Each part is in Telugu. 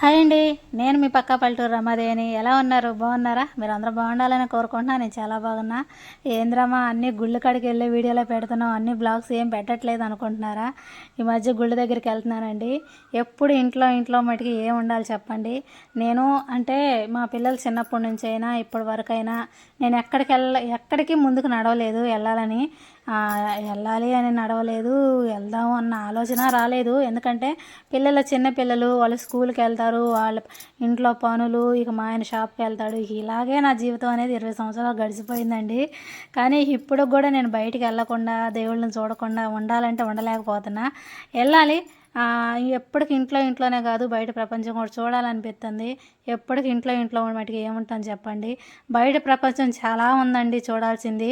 హాయ్ అండి. నేను మీ పక్క పల్లెటూరు రమాదేవిని. ఎలా ఉన్నారు? బాగున్నారా? మీరు అందరూ బాగుండాలని కోరుకుంటున్నా. నేను చాలా బాగున్నా. ఏంద్రమా అన్ని గుళ్ళు కాడికి వెళ్ళే వీడియోలో పెడుతున్నాం. అన్ని బ్లాగ్స్ ఏం పెట్టట్లేదు అనుకుంటున్నారా? ఈ మధ్య గుళ్ళ దగ్గరికి వెళ్తున్నానండి. ఎప్పుడు ఇంట్లో ఇంట్లో మటుకి ఏం ఉండాలి చెప్పండి. నేను అంటే మా పిల్లలు చిన్నప్పటి నుంచి అయినా ఇప్పటి వరకు అయినా నేను ఎక్కడికి వెళ్ళ ఎక్కడికి ముందుకు నడవలేదు వెళ్ళాలని. వెళ్ళాలి అని నడవలేదు వెళ్దాం అన్న ఆలోచన రాలేదు. ఎందుకంటే పిల్లలు చిన్న పిల్లలు వాళ్ళు స్కూల్కి వెళ్తారు వాళ్ళ ఇంట్లో పనులు ఇక మా ఆయన షాప్కి వెళ్తాడు. ఇలాగే నా జీవితం అనేది ఇరవై సంవత్సరాలు గడిచిపోయిందండి. కానీ ఇప్పుడు కూడా నేను బయటికి వెళ్ళకుండా దేవుళ్ళని చూడకుండా ఉండాలంటే ఉండలేకపోతున్నా. వెళ్ళాలి. ఎప్పటికి ఇంట్లో ఇంట్లోనే కాదు బయట ప్రపంచం కూడా చూడాలనిపిస్తుంది. ఎప్పటికి ఇంట్లో ఇంట్లో ఉన్న మటుకు ఏముంటుంది చెప్పండి. బయట ప్రపంచం చాలా ఉందండి చూడాల్సింది.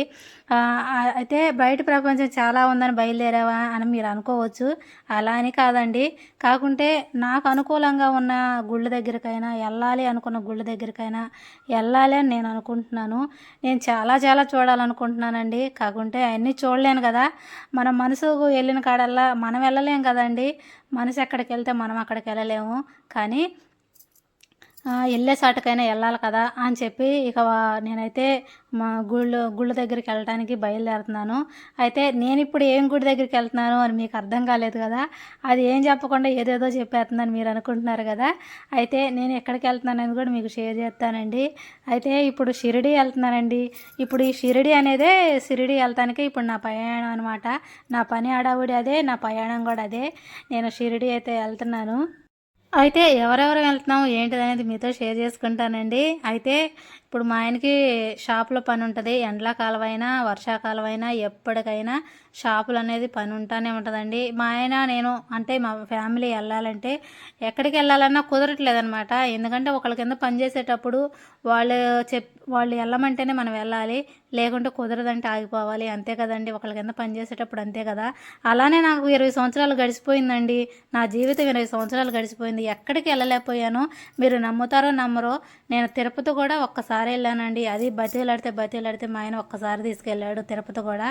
అయితే బయట ప్రపంచం చాలా ఉందని బయలుదేరావా అని మీరు అనుకోవచ్చు. అలా అని కాదండి. కాకుంటే నాకు అనుకూలంగా ఉన్న గుళ్ళ దగ్గరికైనా వెళ్ళాలి అనుకున్న గుళ్ళ దగ్గరికైనా వెళ్ళాలి అని నేను అనుకుంటున్నాను. నేను చాలా చాలా చూడాలనుకుంటున్నానండి. కాకుంటే అవన్నీ చూడలేను కదా. మన మనసుకు వెళ్ళిన కాడల్లా మనం వెళ్ళలేం కదండి. మనసు ఎక్కడికి వెళ్తే మనం అక్కడికి వెళ్ళలేము. కానీ వెళ్ళే సాటుకైనా వెళ్ళాలి కదా అని చెప్పి ఇక నేనైతే మా గుళ్ళు గుళ్ళ దగ్గరికి వెళ్ళడానికి బయలుదేరుతున్నాను. అయితే నేను ఇప్పుడు ఏం గుడి దగ్గరికి వెళ్తున్నాను అని మీకు అర్థం కాలేదు కదా. అది ఏం చెప్పకుండా ఏదేదో చెప్పేస్తుందని మీరు అనుకుంటున్నారు కదా. అయితే నేను ఎక్కడికి వెళ్తున్నానని కూడా మీకు షేర్ చేస్తానండి. అయితే ఇప్పుడు షిరిడి వెళ్తున్నానండి. ఇప్పుడు ఈ షిరిడి అనేదే షిరిడి వెళ్తానికి ఇప్పుడు నా ప్రయాణం అనమాట నా పని ఆడావుడి అదే నా ప్రయాణం కూడా అదే. నేను షిరిడి అయితే వెళ్తున్నాను. అయితే ఎవరెవరు వెళ్తున్నాం ఏంటిది అనేది మీతో షేర్ చేసుకుంటానండి. అయితే ఇప్పుడు మా ఆయనకి షాపులో పని ఉంటుంది. ఎండాకాలం అయినా వర్షాకాలం అయినా ఎప్పటికైనా షాపులు అనేది పని ఉంటానే ఉంటుందండి. మా ఆయన నేను అంటే మా ఫ్యామిలీ వెళ్ళాలంటే ఎక్కడికి వెళ్ళాలన్నా కుదరట్లేదనమాట. ఎందుకంటే ఒకళ్ళ కింద పని చేసేటప్పుడు వాళ్ళు చెప్ వాళ్ళు వెళ్ళమంటేనే మనం వెళ్ళాలి. లేకుంటే కుదరదంటే ఆగిపోవాలి. అంతే కదండి. ఒకళ్ళ కింద పని చేసేటప్పుడు అంతే కదా. అలానే నాకు ఇరవై సంవత్సరాలు గడిచిపోయిందండి. నా జీవితం ఇరవై సంవత్సరాలు గడిచిపోయింది. ఎక్కడికి వెళ్ళలేకపోయాను. మీరు నమ్ముతారో నమ్మరో నేను తిరుపతి కూడా ఒక్కసారి వెళ్ళానండి అది బతిలాడితే బతిలాడితే మా ఆయన ఒక్కసారి తీసుకెళ్ళాడు తిరుపతి కూడా.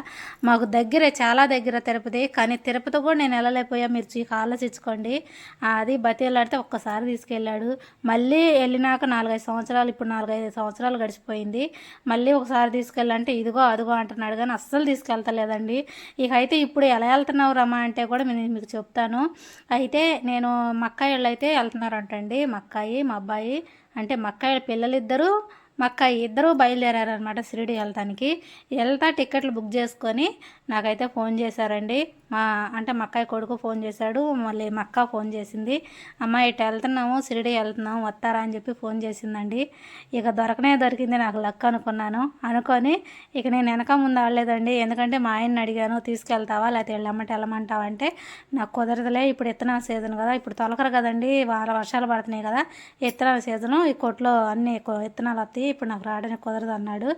మాకు దగ్గరే చాలా దగ్గర తిరుపతి. కానీ తిరుపతి కూడా నేను వెళ్ళలేకపోయా. మీరు చీ ఆలోచించుకోండి అది బతిలాడితే ఒక్కసారి తీసుకెళ్ళాడు. మళ్ళీ వెళ్ళినాక నాలుగైదు సంవత్సరాలు ఇప్పుడు నాలుగైదు సంవత్సరాలు గడిచిపోయింది. మళ్ళీ ఒకసారి తీసుకెళ్ళంటే ఇదిగో అదిగో అంటున్నాడు. కానీ అస్సలు తీసుకెళ్తలేదండి. ఇక అయితే ఇప్పుడు ఎలా వెళ్తున్నావు రమ్మా అంటే కూడా నేను మీకు చెప్తాను. అయితే నేను మక్కాయి వాళ్ళు అయితే వెళ్తున్నారంటండి. మక్కాయి మా అబ్బాయి అంటే మక్కాయి పిల్లలిద్దరూ మక్క ఇద్దరూ బయలుదేరారనమాట షిరిడి వెళ్తానికి. వెళ్తా టికెట్లు బుక్ చేసుకొని నాకైతే ఫోన్ చేశారండి. మా అంటే మా అక్కయ్య కొడుకు ఫోన్ చేశాడు. మళ్ళీ మా అక్క ఫోన్ చేసింది. అమ్మ ఇటు వెళ్తున్నాము షిరిడి వెళ్తున్నాము వస్తారా అని చెప్పి ఫోన్ చేసిందండి. ఇక దొరకనే దొరికింది నాకు లక్ అనుకున్నాను. అనుకొని ఇక నేను వెనక ముందు ఆడలేదండి. ఎందుకంటే మా ఆయన్ని అడిగాను తీసుకెళ్తావా? లేకపోతే వెళ్ళమంటే వెళ్ళమంటావా? అంటే నాకు కుదరదులే. ఇప్పుడు ఇత్తనాల సీజన్ కదా. ఇప్పుడు తొలకరు కదండి. వార వర్షాలు పడుతున్నాయి కదా. ఇత్తనాల సీజను ఈ కొట్లో అన్ని ఇత్తనాలు వస్తాయి. ఇప్పుడు నాకు రావడానికి కుదరదు అన్నాడు.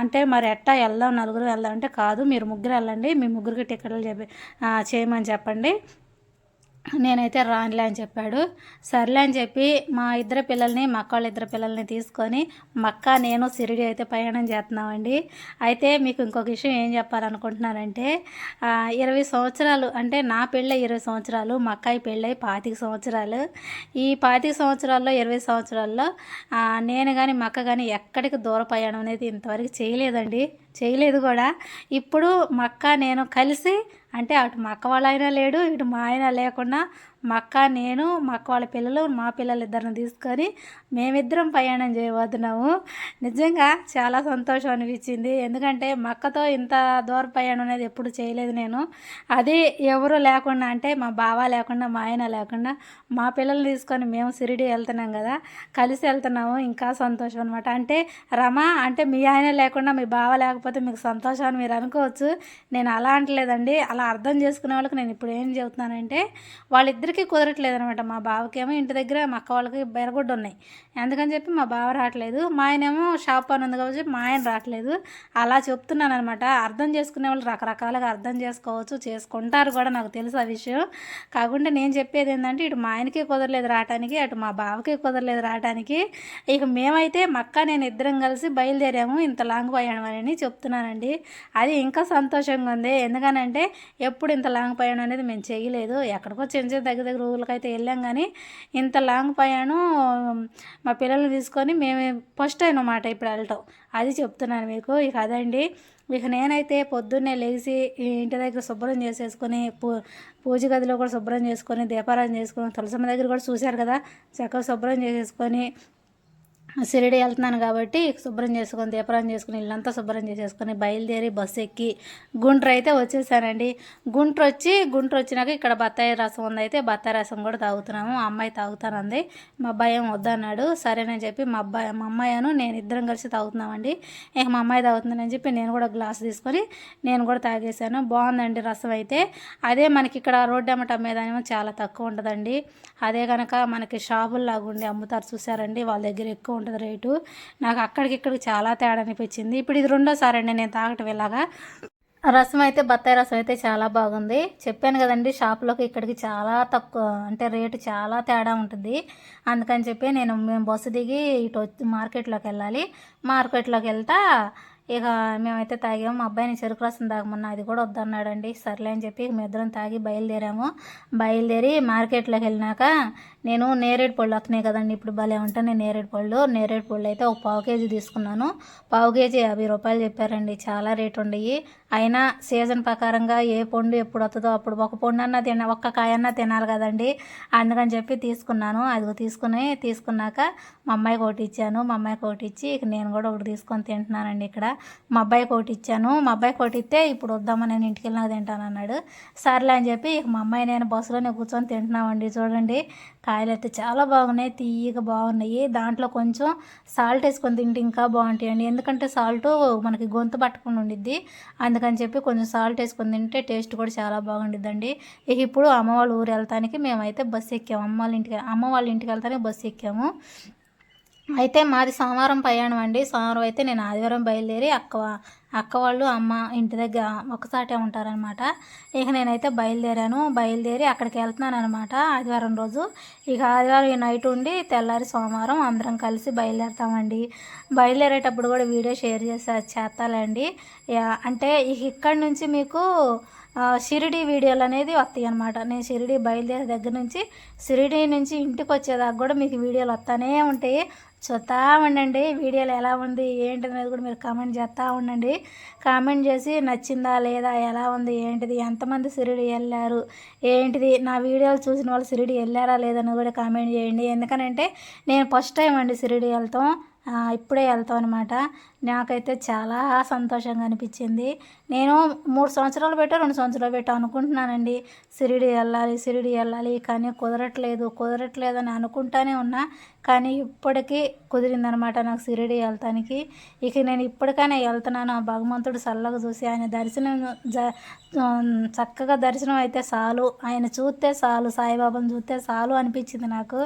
అంటే మరి ఎట్టా వెళ్దాం నలుగురు వెళ్దాం అంటే కాదు. మీరు ముగ్గురు వెళ్ళండి మీ ముగ్గురికి టికెట్లు చెప్పి చేయమని చెప్పండి. నేనైతే రానులే అని చెప్పాడు. సర్లే అని చెప్పి మా ఇద్దరు పిల్లల్ని మక్క వాళ్ళ ఇద్దరు పిల్లల్ని తీసుకొని మక్క నేను సిరిడి అయితే ప్రయాణం చేస్తున్నామండి. అయితే మీకు ఇంకొక విషయం ఏం చెప్పాలనుకుంటున్నానంటే ఇరవై సంవత్సరాలు అంటే నా పెళ్ళి ఇరవై సంవత్సరాలు మా పెళ్ళై పాతిక సంవత్సరాలు. ఈ పాతిక సంవత్సరాల్లో ఇరవై సంవత్సరాల్లో నేను కానీ మా అక్క కానీ ఎక్కడికి దూర ప్రయాణం అనేది ఇంతవరకు చేయలేదండి. చేయలేదు కూడా. ఇప్పుడు మక్క నేను కలిసి అంటే అటు మా అక్క వాళ్ళైనా లేడు ఇటు మా ఆయన లేకుండా మా అక్క నేను మా అక్క వాళ్ళ పిల్లలు మా పిల్లలు ఇద్దరిని తీసుకొని మేమిద్దరం ప్రయాణం చేయబోతున్నాము. నిజంగా చాలా సంతోషం అనిపించింది. ఎందుకంటే మా అక్కతో ఇంత దూర ప్రయాణం అనేది ఎప్పుడు చేయలేదు నేను. అది ఎవరు లేకుండా అంటే మా బావ లేకుండా మా ఆయన లేకుండా మా పిల్లలు తీసుకొని మేము సిరిడి వెళ్తున్నాం కదా. కలిసి వెళ్తున్నాము. ఇంకా సంతోషం అనమాట అంటే రమ అంటే మీ ఆయన లేకుండా మీ బావ లేకపోతే మీకు సంతోషం అని మీరు అనుకోవచ్చు. నేను అలా అంటలేదండి అలా అర్థం చేసుకునే వాళ్ళకి నేను ఇప్పుడు ఏం చెబుతున్నానంటే వాళ్ళిద్దరు అందరికీ కుదరట్లేదు అనమాట మా బావకేమో ఇంటి దగ్గర మా అక్క వాళ్ళకి బెరగొడ్డు ఉన్నాయి. అందుకని చెప్పి మా బావ రావట్లేదు. మా ఆయనేమో షాప్ పని ఉంది కాబట్టి మా ఆయన రావట్లేదు. అలా చెప్తున్నాను అనమాట అర్థం చేసుకునే వాళ్ళు రకరకాలుగా అర్థం చేసుకోవచ్చు చేసుకుంటారు కూడా నాకు తెలుసు ఆ విషయం. కాకుండా నేను చెప్పేది ఏంటంటే ఇటు మా ఆయనకే కుదరలేదు రావడానికి అటు మా బావకే కుదరలేదు రావడానికి ఇక మేమైతే అక్క నేను ఇద్దరం కలిసి బయలుదేరాము. ఇంత లాంగ్ ప్రయాణం అని చెప్తున్నానండి. అది ఇంకా సంతోషంగా ఉంది. ఎందుకనంటే ఎప్పుడు ఇంత లాంగ్ ప్రయాణం అనేది మేము చేయలేదు. ఎక్కడికో చిన్న చిన్న దగ్గర దగ్గర దగ్గర ఊళ్ళకైతే వెళ్ళాం కానీ ఇంత లాంగ్ ప్రయాణం మా పిల్లల్ని తీసుకొని మేము ఫస్ట్ అయినమాట అన్నమాట ఇప్పుడు వెళ్ళటం అది చెప్తున్నాను మీకు. ఇక అదండి. ఇక నేనైతే పొద్దున్నే లేచి ఇంటి దగ్గర శుభ్రం చేసేసుకొని పూ పూజ గదిలో కూడా శుభ్రం చేసుకొని దీపారాధన చేసుకొని తులసమ్మ దగ్గర కూడా చూశారు కదా చక్కగా శుభ్రం చేసేసుకొని షిరిడి వెళ్తున్నాను కాబట్టి శుభ్రం చేసుకొని దీపరం చేసుకుని ఇల్లంతా శుభ్రం చేసేసుకొని బయలుదేరి బస్సు ఎక్కి గుంటూరు అయితే వచ్చేసానండి. గుంటూరు వచ్చి గుంటూరు వచ్చినాక ఇక్కడ బత్తాయి రసం ఉంది అయితే బత్తాయి రసం కూడా తాగుతున్నాము. అమ్మాయి తాగుతానంది. మా అబ్బాయి ఏం వద్దన్నాడు. సరేనని చెప్పి మా అబ్బాయి మా అమ్మాయిను నేను ఇద్దరం కలిసి తాగుతున్నామండి. ఇక మా అమ్మాయి తాగుతుందని చెప్పి నేను కూడా గ్లాస్ తీసుకొని నేను కూడా తాగేశాను. బాగుందండి రసం అయితే. అదే మనకి ఇక్కడ రోడ్డు అమ్మట అమ్మేదానేమో చాలా తక్కువ ఉంటుందండి. అదే కనుక మనకి షాపుల్లాగా ఉండి అమ్ముతారు చూసారండి వాళ్ళ దగ్గర ఎక్కువ ఉంటుంది రేటు. నాకు అక్కడికి ఇక్కడికి చాలా తేడా అనిపించింది. ఇప్పుడు ఇది రెండోసారి అండి నేను తాగటం ఇలాగా. రసం అయితే బత్తాయి రసం అయితే చాలా బాగుంది. చెప్పాను కదండి షాప్లోకి ఇక్కడికి చాలా తక్కువ అంటే రేటు చాలా తేడా ఉంటుంది. అందుకని చెప్పి నేను మేము బస్సు దిగి ఇటు వచ్చి మార్కెట్లోకి వెళ్ళాలి. మార్కెట్లోకి వెళ్తా ఇక మేమైతే తాగాము. మా అబ్బాయిని చెరుకు రసం తాగమన్నా అది కూడా వద్దన్నాడండి. సర్లే అని చెప్పి మేము ఇద్దరం తాగి బయలుదేరాము. బయలుదేరి మార్కెట్లోకి వెళ్ళినాక నేను నేరేడు పళ్ళు వస్తున్నాయి కదండి ఇప్పుడు భలే ఉంటాయి నేరేడు పళ్ళు. నేరేడు పళ్ళు అయితే ఒక పావు కేజీ తీసుకున్నాను. పావు కేజీ యాభై రూపాయలు చెప్పారండి చాలా రేట్ ఉండయి. అయినా సీజన్ ప్రకారంగా ఏ పండు ఎప్పుడు వస్తుందో అప్పుడు ఒక పండు అన్నా తిన ఒక్క కాయన్నా తినాలి కదండి. అందుకని చెప్పి తీసుకున్నాను. అది తీసుకుని తీసుకున్నాక మా అమ్మాయికి ఒకటి ఇచ్చాను. మా అమ్మాయికి ఒకటి ఇచ్చి ఇక నేను కూడా ఒకటి తీసుకొని తింటున్నానండి ఇక్కడ. మా అబ్బాయికి ఒకటి ఇచ్చాను. మా అబ్బాయికి ఒకటి ఇస్తే ఇప్పుడు వద్దామని నేను ఇంటికి వెళ్ళినా తింటాను అన్నాడు సర్లే అని చెప్పి ఇక మా అమ్మాయి నేను బస్సులోనే కూర్చొని తింటున్నామండి చూడండి. కాయలు అయితే చాలా బాగున్నాయి తీయగా బాగున్నాయి. దాంట్లో కొంచెం సాల్ట్ వేసుకొని తింటే ఇంకా బాగుంటాయండి. ఎందుకంటే సాల్ట్ మనకి గొంతు పట్టకుండా ఉండిద్ది. అందుకని చెప్పి కొంచెం సాల్ట్ వేసుకొని తింటే టేస్ట్ కూడా చాలా బాగుండిద్దండి. ఇక ఇప్పుడు అమ్మ వాళ్ళ ఊరు వెళ్తానికి మేమైతే బస్సు ఎక్కాము. అమ్మ వాళ్ళ ఇంటికి అమ్మ వాళ్ళ ఇంటికి వెళ్తానికి బస్సు ఎక్కాము. అయితే మాది సోమవారం ప్రయాణం అండి. సోమవారం అయితే నేను ఆదివారం బయలుదేరి అక్క అక్క వాళ్ళు అమ్మ ఇంటి దగ్గర ఒకసాటే ఉంటారనమాట ఇక నేనైతే బయలుదేరాను. బయలుదేరి అక్కడికి వెళ్తున్నాను అనమాట ఆదివారం రోజు. ఇక ఆదివారం ఈ నైట్ ఉండి తెల్లారి సోమవారం అందరం కలిసి బయలుదేరుతామండి. బయలుదేరేటప్పుడు కూడా వీడియో షేర్ చేసే చేస్తాలండి. అంటే ఇక ఇక్కడి నుంచి మీకు షిరిడి వీడియోలు అనేది వస్తాయి అనమాట నేను షిరిడి బయలుదేరే దగ్గర నుంచి షిరిడి నుంచి ఇంటికి వచ్చేదాకా కూడా మీకు వీడియోలు వస్తూనే ఉంటాయి. చూస్తూ ఉండండి. వీడియోలు ఎలా ఉంది ఏంటి అనేది కూడా మీరు కామెంట్ చేస్తూ ఉండండి. కామెంట్ చేసి నచ్చిందా లేదా ఎలా ఉంది ఏంటిది ఎంతమంది సిరిడి వెళ్ళారు ఏంటిది నా వీడియోలు చూసిన వాళ్ళు సిరిడి వెళ్ళారా లేదని కూడా కామెంట్ చేయండి. ఎందుకనంటే నేను ఫస్ట్ టైం అండి సిరిడి వెళ్తాం. ఇప్పుడే వెళ్తాం అనమాట నాకైతే చాలా సంతోషంగా అనిపించింది. నేను మూడు సంవత్సరాలు పెట్టా రెండు సంవత్సరాలు పెట్టా అనుకుంటున్నానండి. సిరిడి వెళ్ళాలి సిరిడి వెళ్ళాలి కానీ కుదరట్లేదు కుదరట్లేదు అని అనుకుంటానే ఉన్నా. కానీ ఇప్పటికీ కుదిరిందనమాట నాకు సిరిడి వెళ్తానికి. ఇక నేను ఇప్పటికైనా వెళ్తున్నాను. ఆ భగవంతుడు చల్లగా చూసి ఆయన దర్శనం జ చక్కగా దర్శనం అయితే చాలు. ఆయన చూస్తే చాలు సాయిబాబాను చూస్తే చాలు అనిపించింది నాకు.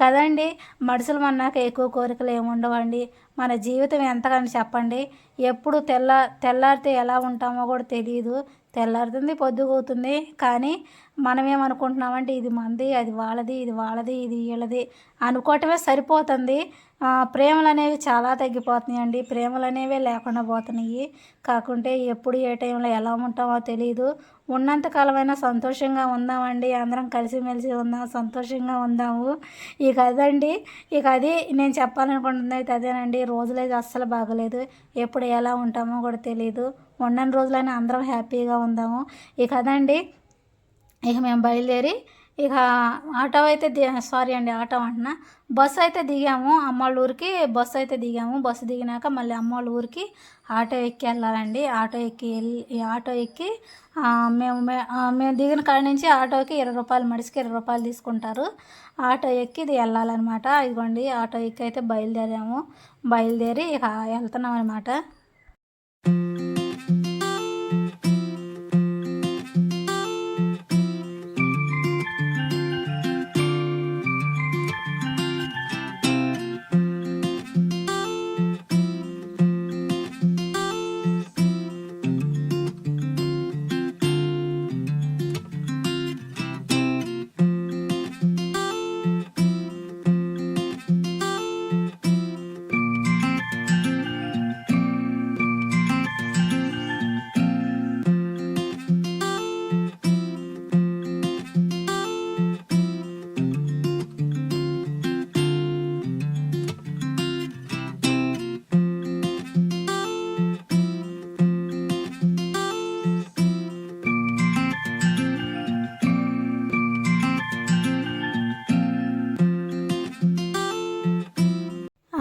కదండి మనుషులు మన్నాక ఎక్కువ కోరికలు ఏముండవండి మన జీవితం ఎంతగానో చెప్పండి. ఎప్పుడు తెల్ల తెల్లారితే ఎలా ఉంటామో కూడా తెలియదు తెల్లారుతుంది పొద్దుగవుతుంది. కానీ మనం ఏమనుకుంటున్నామంటే ఇది మంది అది వాళ్ళది ఇది వాళ్ళది ఇది వీళ్ళది అనుకోవటమే సరిపోతుంది. ప్రేమలు అనేవి చాలా తగ్గిపోతున్నాయండి. ప్రేమలు అనేవి లేకుండా పోతున్నాయి. కాకుంటే ఎప్పుడు ఏ టైంలో ఎలా ఉంటామో తెలియదు ఉన్నంతకాలమైనా సంతోషంగా ఉందామండి. అందరం కలిసిమెలిసి ఉందాం సంతోషంగా ఉందాము. ఇక అదండి. ఇక అది నేను చెప్పాలనుకుంటుంది అయితే అదేనండి. రోజులైతే అస్సలు బాగలేదు. ఎప్పుడు ఎలా ఉంటామో కూడా తెలియదు ఉన్నన్ని రోజులైనా అందరం హ్యాపీగా ఉందాము. ఇక అదండి. ఇక మేము బయలుదేరి ఇక ఆటో అయితే ది సారీ అండి ఆటో అంటున్నా. బస్సు అయితే దిగాము అమ్మోళ్ళ ఊరికి బస్సు అయితే దిగాము. బస్సు దిగినాక మళ్ళీ అమ్మోళ్ళ ఊరికి ఆటో ఎక్కి వెళ్ళాలండి. ఆటో ఎక్కి వెళ్ళి ఆటో ఎక్కి మేము మేము దిగిన కాడ నుంచి ఆటోకి ఇరవై రూపాయలు మడిసికి ఇరవై రూపాయలు తీసుకుంటారు. ఆటో ఎక్కి ఇది వెళ్ళాలన్నమాట. ఇదిగోండి ఆటో ఎక్కి అయితే బయలుదేరాము. బయలుదేరి ఇక వెళ్తున్నాం అనమాట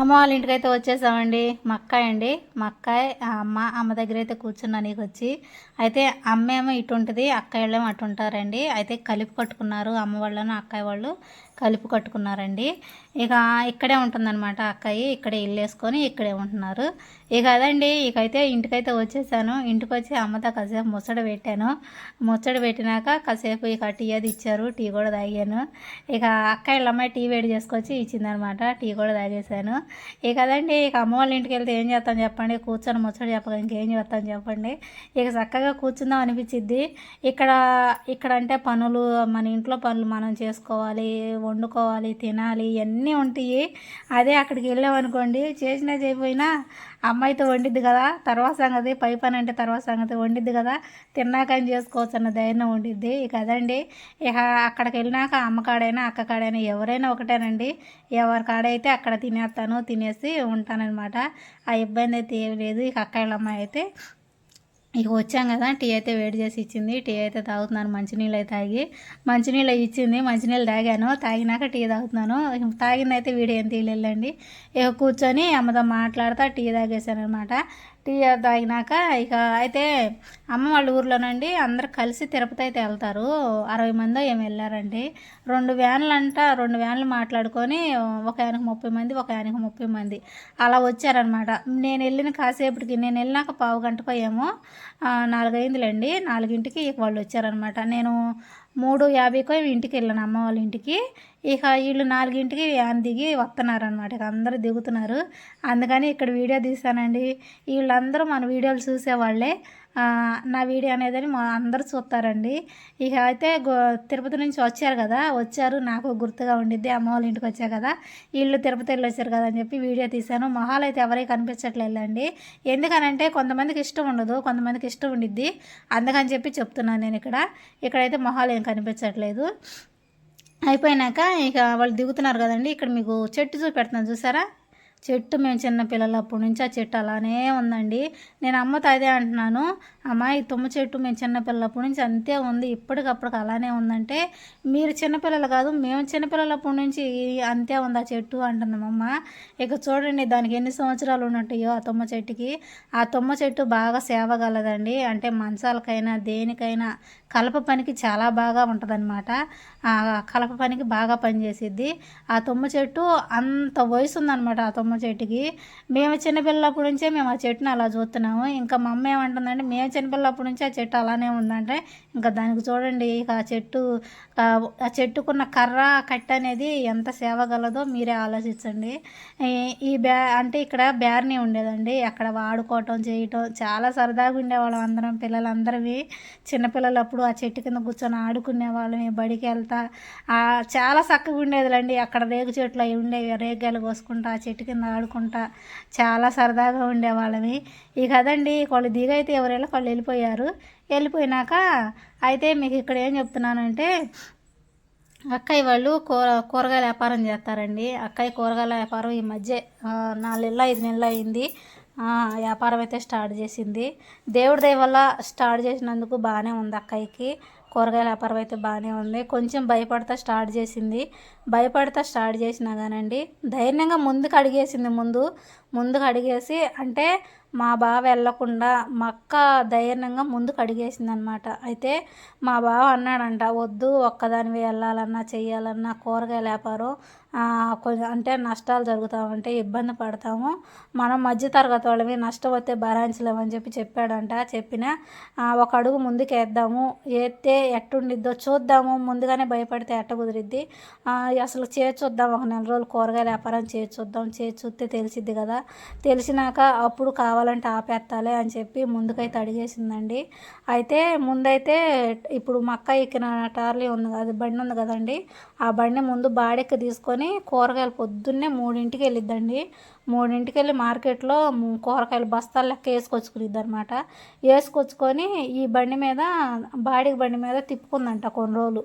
అమ్మ వాళ్ళ ఇంటికి అయితే వచ్చేసామండి. మా అక్కాయ అండి మా అక్కాయ అమ్మ అమ్మ దగ్గర అయితే కూర్చున్నా నీకు వచ్చి అయితే అమ్మ ఏమో ఇటు అక్కయ్య వాళ్ళేమో అటుంటారండి. అయితే కలిపి కట్టుకున్నారు అమ్మ వాళ్ళను అక్కయ్య వాళ్ళు కలిపి కట్టుకున్నారండి. ఇక ఇక్కడే ఉంటుందన్నమాట అక్కయ్య. ఇక్కడే ఇల్లు వేసుకొని ఇక్కడే ఉంటున్నారు. ఇక అదండి ఇకైతే ఇంటికైతే వచ్చేసాను. ఇంటికి వచ్చి అమ్మతో కాసేపు ముచ్చట పెట్టాను. ముచ్చట పెట్టినాక కాసేపు ఇక టీ అది ఇచ్చారు టీ కూడా తాగాను. ఇక అక్కయ్య అమ్మాయి టీ వేడి చేసుకొచ్చి ఇచ్చిందనమాట టీ కూడా తాగేశాను. ఇక అదండి ఇక అమ్మ వాళ్ళ ఇంటికి వెళ్తే ఏం చేస్తాను చెప్పండి? కూర్చొని ముచ్చట చెప్పక ఇంకేం చేస్తాను చెప్పండి? ఇక చక్కగా కూర్చుందాం అనిపించిద్ది. ఇక్కడ ఇక్కడ అంటే పనులు మన ఇంట్లో పనులు మనం చేసుకోవాలి వండుకోవాలి తినాలి ఇవన్నీ ఉంటాయి. అదే అక్కడికి వెళ్ళామనుకోండి చేసినా చేయకపోయినా అమ్మాయితో వండిద్ది కదా తర్వాత సంగతి పై పని అంటే తర్వాత సంగతి వండిద్ది కదా తిన్నాకని చేసుకోవచ్చు అన్న ధైర్యం వండిద్ది ఇక అదండి. ఇక అక్కడికి వెళ్ళినాక అమ్మ కాడైనా అక్క కాడైనా ఎవరైనా ఒకటేనండి. ఎవరి కాడైతే అక్కడ తినేస్తాను తినేసి ఉంటానన్నమాట. ఆ ఇబ్బంది అయితే ఏం లేదు. ఇక అక్క అమ్మాయి అయితే ఇక వచ్చాం కదా టీ అయితే వేడి చేసి ఇచ్చింది. టీ అయితే తాగుతున్నాను మంచినీళ్ళు అయితే తాగి. మంచినీళ్ళు ఇచ్చింది మంచినీళ్ళు తాగాను. తాగినాక టీ తాగుతున్నాను. తాగిందైతే వీడియో ఏం తీయలేండి ఇక కూర్చొని అమ్మతో మాట్లాడుతా టీ తాగేశాను అనమాట టీ తాగినాక ఇక అయితే అమ్మ వాళ్ళ ఊర్లోనండి అందరు కలిసి తిరుపతి అయితే వెళ్తారు. అరవై మంది ఏమి వెళ్ళారండి. రెండు వ్యాన్లు అంట రెండు వ్యాన్లు మాట్లాడుకొని ఒక ఆయనకు ముప్పై మంది ఒక ఆయనకు ముప్పై మంది. అలా వచ్చారనమాట నేను వెళ్ళిన కాసేపటికి నేను వెళ్ళినాక పావు గంటకో ఏమో నాలుగైందులండి. నాలుగింటికి వాళ్ళు వచ్చారనమాట నేను మూడు యాభైకో ఇంటికి వెళ్ళాను అమ్మ వాళ్ళ ఇంటికి. ఇక వీళ్ళు నాలుగింటికి వ్యాన్ దిగి వస్తున్నారనమాట ఇక అందరూ దిగుతున్నారు. అందుకని ఇక్కడ వీడియో తీసానండి వీళ్ళందరూ మన వీడియోలు చూసేవాళ్ళే. నా వీడియో అనేది మా అందరూ చూస్తారండి. ఇక అయితే తిరుపతి నుంచి వచ్చారు కదా వచ్చారు. నాకు గుర్తుగా ఉండిద్ది అమ్మ వాళ్ళ ఇంటికి వచ్చా కదా. వీళ్ళు తిరుపతి వెళ్ళి వచ్చారు కదా అని చెప్పి వీడియో తీశాను. మొహాలు అయితే ఎవరికి కనిపించట్లేదండి ఎందుకనంటే కొంతమందికి ఇష్టం ఉండదు కొంతమందికి ఇష్టం ఉండిద్ది. అందుకని చెప్పి చెప్తున్నాను నేను ఇక్కడ. ఇక్కడైతే మొహాలు ఏం కనిపించట్లేదు. అయిపోయినాక ఇక వాళ్ళు దిగుతున్నారు కదండి. ఇక్కడ మీకు చెట్టు చూపెడుతున్నాను చూసారా? చెట్టు మేము చిన్న పిల్లలప్పటి నుంచి ఆ చెట్టు అలానే ఉందండి. నేను అమ్మతో అదే అంటున్నాను. అమ్మ ఈ తుమ్మ చెట్టు మేము చిన్నపిల్లలప్పటి నుంచి అంతే ఉంది. ఇప్పటికప్పటికి అలానే ఉందంటే మీరు చిన్నపిల్లలు కాదు మేము చిన్నపిల్లలప్పటి నుంచి అంతే ఉంది ఆ చెట్టు అంటున్నామమ్మ ఇక చూడండి దానికి ఎన్ని సంవత్సరాలు ఉన్నట్టయో ఆ తుమ్మ చెట్టుకి. ఆ తుమ్మ చెట్టు బాగా సేవగలదండి అంటే మంచాలకైనా దేనికైనా కలప పనికి చాలా బాగా ఉంటుందన్నమాట. ఆ కలప పనికి బాగా పనిచేసిద్ది. ఆ తుమ్మ చెట్టు అంత వయసు ఉందన్నమాట ఆ తుమ్మ చెట్టుకి. మేము చిన్నపిల్లలప్పటి నుంచే మేము ఆ చెట్టుని అలా చూస్తున్నాము. ఇంకా మా అమ్మ ఏమంటుందంటే మేము చిన్నపిల్లలప్పటి నుంచి ఆ చెట్టు అలానే ఉందంటే ఇంకా దానికి చూడండి ఇక ఆ చెట్టు ఆ చెట్టుకున్న కర్ర కట్ట అనేది ఎంత సేవ గలదో మీరే ఆలోచించండి. ఈ బ్యా అంటే ఇక్కడ బ్యార్ని ఉండేదండి. అక్కడ వాడుకోవటం చేయటం చాలా సరదాగా ఉండేవాళ్ళం అందరం పిల్లలందరివి. చిన్నపిల్లలప్పుడు ఆ చెట్టు కింద కూర్చొని ఆడుకునే వాళ్ళమే బడికి వెళ్తా. చాలా చక్కగా ఉండేదిలండి. అక్కడ రేగు చెట్లు అవి ఉండేవి రేగాయలు కోసుకుంటా ఆ చెట్టు కింద ఆడుకుంటా. చాలా సరదాగా ఉండేవాళ్ళమి ఇక అదండి వాళ్ళు దిగైతే ఎవరైనా వాళ్ళు వెళ్ళిపోయారు. వెళ్ళిపోయినాక అయితే మీకు ఇక్కడ ఏం చెప్తున్నానంటే అక్కయ్య వాళ్ళు కూర కూరగాయల వ్యాపారం చేస్తారండి. అక్కయ్య కూరగాయల వ్యాపారం ఈ మధ్య నాలుగు నెలలు ఐదు నెలలు అయింది. వ్యాపారం అయితే స్టార్ట్ చేసింది. దేవుడి దయ వల్ల స్టార్ట్ చేసినందుకు బాగానే ఉంది అక్కయ్యకి. కూరగాయల వ్యాపారం అయితే బాగానే ఉంది. కొంచెం భయపడతా స్టార్ట్ చేసింది. భయపడతా స్టార్ట్ చేసినా కానండి ధైర్యంగా ముందుకు అడిగేసింది ముందు. ముందుకు అడిగేసి అంటే మా బావ వెళ్ళకుండా మా అక్క ధైర్యంగా ముందుకు అడిగేసింది అనమాట అయితే మా బావ అన్నాడంట వద్దు ఒక్కదానివి వెళ్ళాలన్నా చెయ్యాలన్నా కూరగాయల వ్యాపారం కొంచెం అంటే నష్టాలు జరుగుతామంటే ఇబ్బంది పడతాము. మనం మధ్యతరగతి వాళ్ళవి నష్టం వస్తే భరాంచలేమని చెప్పి చెప్పాడంట. చెప్పిన ఒక అడుగు ముందుకు వేద్దాము వేస్తే ఎట్టుండిద్దో చూద్దాము. ముందుగానే భయపడితే ఎట్ట కుదిరిద్ది? అసలు చేర్చొద్దాం ఒక నెల రోజులు కూరగాయల వ్యాపారం చేర్చొద్దాం చేర్చి చూస్తే తెలిసిద్ది కదా. తెలిసినాక అప్పుడు కావాలంటే ఆపేస్తాలే అని చెప్పి ముందుకైతే అడిగేసిందండి. అయితే ముందైతే ఇప్పుడు మక్క ఎక్కిన టార్లీ ఉంది కదా బండి ఉంది కదండి. ఆ బండి ముందు బాడెక్కి తీసుకొని కూరగాయలు పొద్దున్నే మూడింటికి వెళ్ళిద్దండి. మూడింటికి వెళ్ళి మార్కెట్లో కూరగాయలు బస్తాలు లెక్క వేసుకొచ్చుకునిద్ది అనమాట వేసుకొచ్చుకొని ఈ బండి మీద బాడిగ బండి మీద తిప్పుకుందంట కొన్ని రోజులు.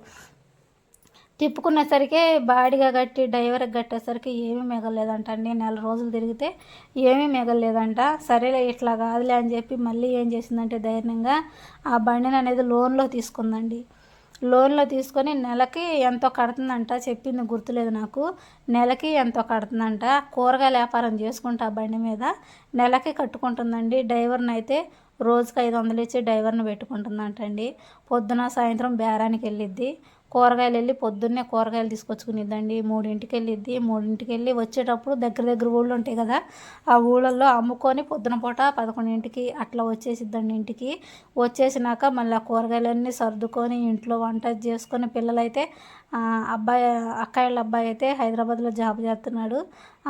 తిప్పుకునేసరికి బాడిగా కట్టి డ్రైవర్కి కట్టేసరికి ఏమీ మిగలేదంట అండి. నెల రోజులు తిరిగితే ఏమీ మిగలేదంట సరేలే ఇట్లా కాదులే అని చెప్పి మళ్ళీ ఏం చేసిందంటే ధైర్యంగా ఆ బండిని అనేది లోన్లో తీసుకుందండి. లోన్లో తీసుకొని నెలకి ఎంతో కడుతుందంట చెప్పింది గుర్తులేదు నాకు. నెలకి ఎంతో కడుతుందంట. కూరగాయల వ్యాపారం చేసుకుంటా బండి మీద. నెలకి కట్టుకుంటుందండి. డ్రైవర్ని అయితే రోజుకి ఐదు వందలు ఇచ్చి డ్రైవర్ని పెట్టుకుంటుందంటండి. పొద్దున సాయంత్రం బేరానికి వెళ్ళిద్ది. కూరగాయలు వెళ్ళి పొద్దున్నే కూరగాయలు తీసుకొచ్చుకునిద్దండి. మూడింటికి వెళ్ళిద్ది మూడింటికి వెళ్ళి వచ్చేటప్పుడు దగ్గర దగ్గర ఊళ్ళు ఉంటాయి కదా ఆ ఊళ్ళల్లో అమ్ముకొని పొద్దున పూట పదకొండింటికి అట్లా వచ్చేసిద్దండి ఇంటికి. వచ్చేసినాక మళ్ళీ ఆ కూరగాయలన్నీ సర్దుకొని ఇంట్లో వంట చేసుకొని పిల్లలైతే అబ్బాయి అక్కాయిళ్ళ అబ్బాయి అయితే హైదరాబాద్లో జాబ్ చేస్తున్నాడు.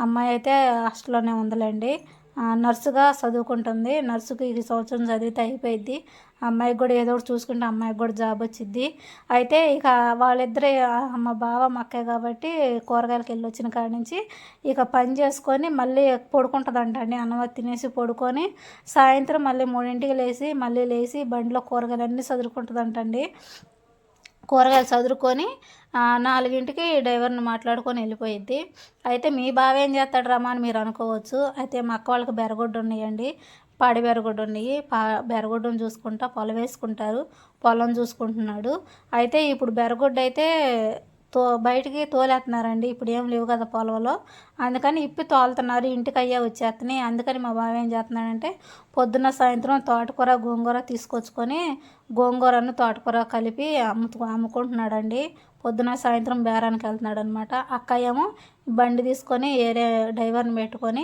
అమ్మాయి అయితే హాస్టల్లోనే ఉందిలేండి. నర్సుగా చదువుకుంటుంది. నర్సుకి ఈ సంవత్సరం చదివితే అయిపోయింది అమ్మాయికి కూడా ఏదో ఒకటి చూసుకుంటే అమ్మాయికి కూడా జాబ్ వచ్చింది అయితే ఇక వాళ్ళిద్దరే మా బావ మా కాబట్టి కూరగాయలకి వెళ్ళి వచ్చిన కాడ నుంచి ఇక పని చేసుకొని మళ్ళీ పడుకుంటుందంట అండి. అన్నం తినేసి పడుకొని సాయంత్రం మళ్ళీ మూడింటికి లేచి మళ్ళీ లేచి బండిలో కూరగాయలు అన్నీ చదువుకుంటుందంటండి కూరగాయలు చదువుకొని నాలుగింటికి డ్రైవర్ని మాట్లాడుకొని వెళ్ళిపోయిద్ది. అయితే మీ బావ ఏం చేస్తాడు రమ్మా అని మీరు అనుకోవచ్చు. అయితే మా అక్క వాళ్ళకి బెరగొడ్డు ఉన్నాయండి. పాడి బెరగొడ్డు ఉన్నాయి పా బెరగొడ్డును చూసుకుంటా పొలం వేసుకుంటారు. పొలం చూసుకుంటున్నాడు. అయితే ఇప్పుడు బెరగొడ్డు అయితే తో బయటికి తోలేస్తున్నారండి ఇప్పుడు ఏం లేవు కదా పొలంలో. అందుకని ఇప్పి తోలుతున్నారు. ఇంటికి అయ్యా వచ్చేస్తున్నాయి అందుకని మా బావ ఏం చేస్తున్నాడంటే పొద్దున్న సాయంత్రం తోటకూర గోంగూర తీసుకొచ్చుకొని గోంగూరను తోటకూర కలిపి అమ్ము అమ్ముకుంటున్నాడండి. పొద్దున సాయంత్రం బేరానికి వెళ్తున్నాడు అనమాట అక్క ఏమో బండి తీసుకొని ఏరే డ్రైవర్ని పెట్టుకొని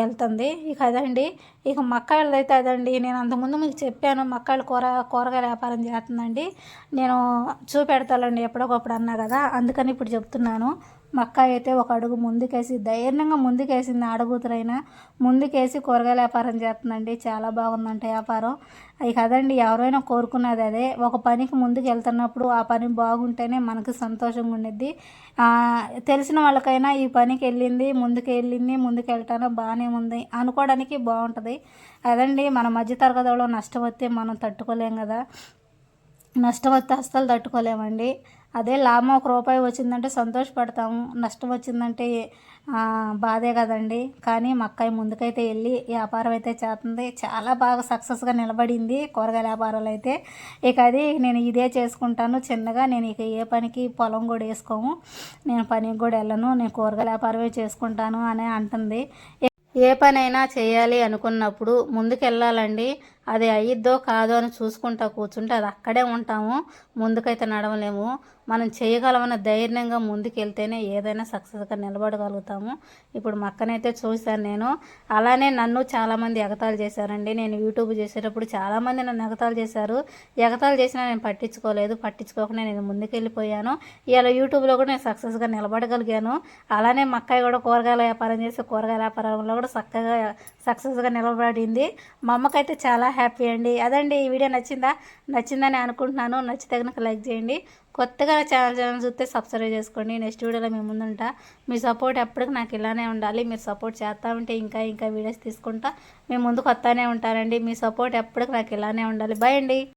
వెళ్తుంది. ఇక అదండి ఇక మక్కాయలది అయితే అదండి. నేను అంతకుముందు మీకు చెప్పాను మక్కాయలు కూర కూరగాయల వ్యాపారం చేస్తుందండి. నేను చూపెడతానండి ఎప్పటికప్పుడు అన్నా కదా అందుకని ఇప్పుడు చెప్తున్నాను. మక్క అయితే ఒక అడుగు ముందుకేసి ధైర్యంగా ముందుకేసింది ఆడగూతురైనా ముందుకేసి కూరగాయల వ్యాపారం చేస్తుందండి. చాలా బాగుందంట వ్యాపారం. అది కదండి ఎవరైనా కోరుకున్నది అదే. ఒక పనికి ముందుకు వెళ్తున్నప్పుడు ఆ పని బాగుంటేనే మనకు సంతోషంగా ఉండిద్ది. తెలిసిన వాళ్ళకైనా ఈ పనికి వెళ్ళింది ముందుకు వెళ్ళింది ముందుకు వెళ్ళటానో బాగానే ఉంది అనుకోవడానికి బాగుంటుంది. అదండి మన మధ్యతరగతి నష్టం వస్తే మనం తట్టుకోలేం కదా. నష్టం వస్తే అస్సలు తట్టుకోలేమండి. అదే లాభం ఒక రూపాయి వచ్చిందంటే సంతోషపడతాము నష్టం వచ్చిందంటే బాధే కదండి. కానీ మా ముందుకైతే వెళ్ళి వ్యాపారం అయితే చేస్తుంది. చాలా బాగా సక్సెస్గా నిలబడింది కూరగాయల వ్యాపారాలు అయితే. ఇక అది నేను ఇదే చేసుకుంటాను. చిన్నగా నేను ఇక ఏ పనికి పొలం కూడా వేసుకోము. నేను పనికి కూడా వెళ్ళను. నేను కూరగాయల వ్యాపారమే చేసుకుంటాను అని అంటుంది. ఏ పనైనా చేయాలి అనుకున్నప్పుడు ముందుకెళ్ళాలండి. అది అయ్యిద్దో కాదో అని చూసుకుంటా కూర్చుంటే అది అక్కడే ఉంటాము. ముందుకైతే నడవలేము. మనం చేయగలమన్న ధైర్యంగా ముందుకెళ్తేనే ఏదైనా సక్సెస్గా నిలబడగలుగుతాము. ఇప్పుడు మక్కనైతే చూశాను నేను. అలానే నన్ను చాలామంది ఎగతాలు చేశారండి. నేను యూట్యూబ్ చేసేటప్పుడు చాలామంది నన్ను ఎగతాలు చేశారు. ఎగతాలు చేసినా నేను పట్టించుకోలేదు. పట్టించుకోకుండా నేను ముందుకెళ్ళిపోయాను. ఇలా యూట్యూబ్లో కూడా నేను సక్సెస్గా నిలబడగలిగాను. అలానే మక్కాయి కూడా కూరగాయల వ్యాపారం చేసి కూరగాయల వ్యాపారంలో కూడా చక్కగా సక్సెస్గా నిలబడింది. మా అమ్మకైతే చాలా హ్యాపీ అండి. అదండి ఈ వీడియో నచ్చిందా? నచ్చిందని అనుకుంటున్నాను. నచ్చితే కనుక లైక్ చేయండి. కొత్తగా ఛానల్ ఛానల్ చూస్తే సబ్స్క్రైబ్ చేసుకోండి. నెక్స్ట్ వీడియోలో మేము ముందుంటా. మీ సపోర్ట్ ఎప్పటికి నాకు ఇలానే ఉండాలి. మీరు సపోర్ట్ చేస్తూ ఉంటే ఇంకా ఇంకా వీడియోస్ తీసుకుంటా. మేము ముందుకు వస్తానే ఉంటానండి. మీ సపోర్ట్ ఎప్పటికి నాకు ఇలానే ఉండాలి. బాయ్ అండి.